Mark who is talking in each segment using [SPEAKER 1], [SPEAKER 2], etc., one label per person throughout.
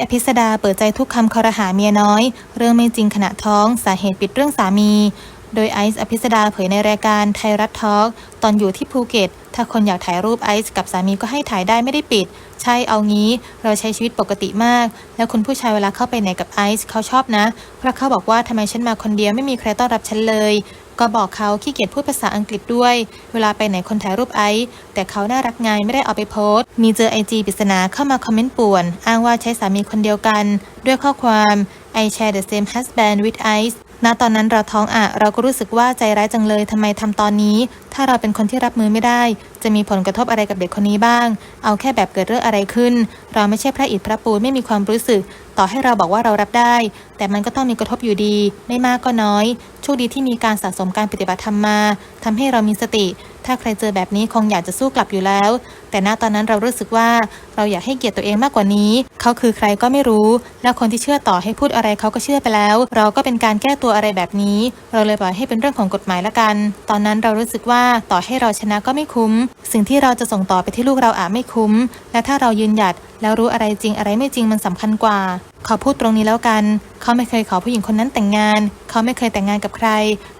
[SPEAKER 1] อภิสดาเปิดใจทุกคำคอรหาเมียน้อย เรื่องไม่จริงขณะท้อง สาเหตุปิดเรื่องสามี โดยไอซ์อภิสดาเผยในรายการไทยรัฐทอล์กตอนอยู่ที่ภูเก็ต ถ้าคนอยากถ่ายรูปไอซ์กับสามีก็ให้ถ่ายได้ไม่ได้ปิด ใช่เอางี้ เราใช้ชีวิตปกติมาก แล้วคุณผู้ชายเวลาเข้าไปไหนกับไอซ์เขาชอบนะ เพราะเขาบอกว่าทำไมฉันมาคนเดียวไม่มีใครต้อนรับฉันเลย ก็บอกเขาขี้เกียจพูดภาษาอังกฤษด้วย เวลาไปไหนคนถ่ายรูปไอซ์แต่เขาน่ารักไงไม่ได้เอาไปโพสต์ มีเจอไอจีปริศนาเข้ามาคอมเมนต์ป่วน อ้างว่าใช้สามีคนเดียวกัน ด้วยข้อความ I share the same husband with ice ณตอนนั้นเราท้องอะเราก็รู้สึกว่าใจร้ายจังเลยทำไมทำตอนนี้ ถ้าเราเป็นคนที่รับมือไม่ได้ จะมีผลกระทบอะไรกับเด็กคนนี้บ้าง เอาแค่แบบเกิดเรื่องอะไรขึ้น เราไม่ใช่พระอิฐพระปูนไม่มีความรู้สึก ต่อให้เราบอกว่าเรารับได้ แต่มันก็ต้องมีกระทบอยู่ดี ไม่มากก็น้อยโชคดีที่มีการสะสมการปฏิบัติธรรมมาทำให้เรามีสติ ถ้าใครเจอแบบนี้คงอยากจะสู้กลับอยู่แล้ว แต่ณตอนนั้นเรารู้สึกว่าเราอยากให้เกียรติตัวเองมากกว่านี้ เขาคือใครก็ไม่รู้ แล้วคนที่เชื่อต่อให้พูดอะไรเขาก็เชื่อไปแล้ว เราก็เป็นการแก้ตัวอะไรแบบนี้ เราเลยปล่อยให้เป็นเรื่องของกฎหมายละกัน ตอนนั้นเรารู้สึกว่าต่อให้เราชนะก็ไม่คุ้ม สิ่งที่เราจะส่งต่อไปที่ลูกเราอาจไม่คุ้ม และถ้าเรายืนหยัดแล้วรู้อะไรจริงอะไรไม่จริงมันสำคัญกว่า ขอพูดตรงนี้แล้วกัน เขาไม่เคยขอผู้หญิงคนนั้นแต่งงาน เขาไม่เคยแต่งงานกับใคร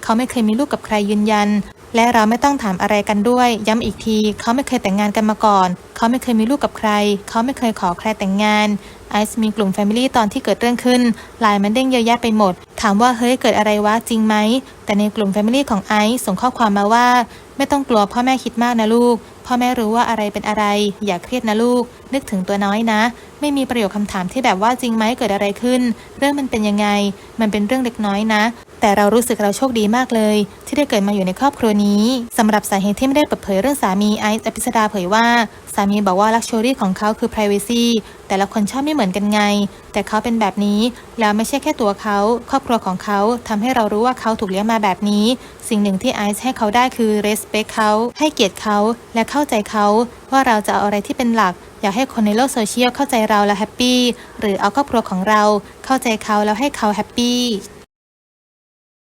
[SPEAKER 1] เขาไม่เคยมีลูกกับใครยืนยัน และเราไม่ต้องถามอะไรกันด้วย ย้ำอีกที เขาไม่เคยแต่งงานกันมาก่อน เขาไม่เคยมีลูกกับใคร เขาไม่เคยขอใครแต่งงานไอซ์มีกลุ่ม Family ตอนที่เกิดเรื่องขึ้นไลน์มันเด้งเยอะแยะไปหมด ถามว่าเฮ้ยเกิดอะไรวะจริงไหม แต่ในกลุ่ม Family ของไอซ์ส่งข้อความมาว่า ไม่ต้องกลัวพ่อแม่คิดมากนะลูก พ่อแม่รู้ว่าอะไรเป็นอะไร อย่าเครียดนะลูก นึกถึงตัวน้อยนะ ไม่มีประโยคคำถามที่แบบว่าจริงไหมเกิดอะไรขึ้น เรื่องมันเป็นยังไง มันเป็นเรื่องเล็กน้อยนะ แต่เรารู้สึกเราโชคดีมากเลย ที่ได้เกิดมาอยู่ในครอบครัวนี้สำหรับสาเหตุที่ไม่ได้เปิดเผยเรื่องสามีไอซ์อภิสดาเผยว่า สามีบอกว่าลักชัวรี่ของเขาคือ privacy แต่ละคนชอบไม่เหมือนกันไง แต่เขาเป็นแบบนี้ แล้วไม่ใช่แค่ตัวเขา ครอบครัวของเขาทำให้เรารู้ว่าเขาถูกเลี้ยงมาแบบนี้ สิ่งหนึ่งที่ไอซ์ให้เขาได้คือ respect เขาให้เกียรติเขาและเข้าใจเขาว่าเราจะเอาอะไรที่เป็นหลัก อยากให้คนในโลกโซเชียลเข้าใจเราแล้วแฮปปี้หรือเอาครอบครัวของเราเข้าใจเขาแล้วให้เขาแฮปปี้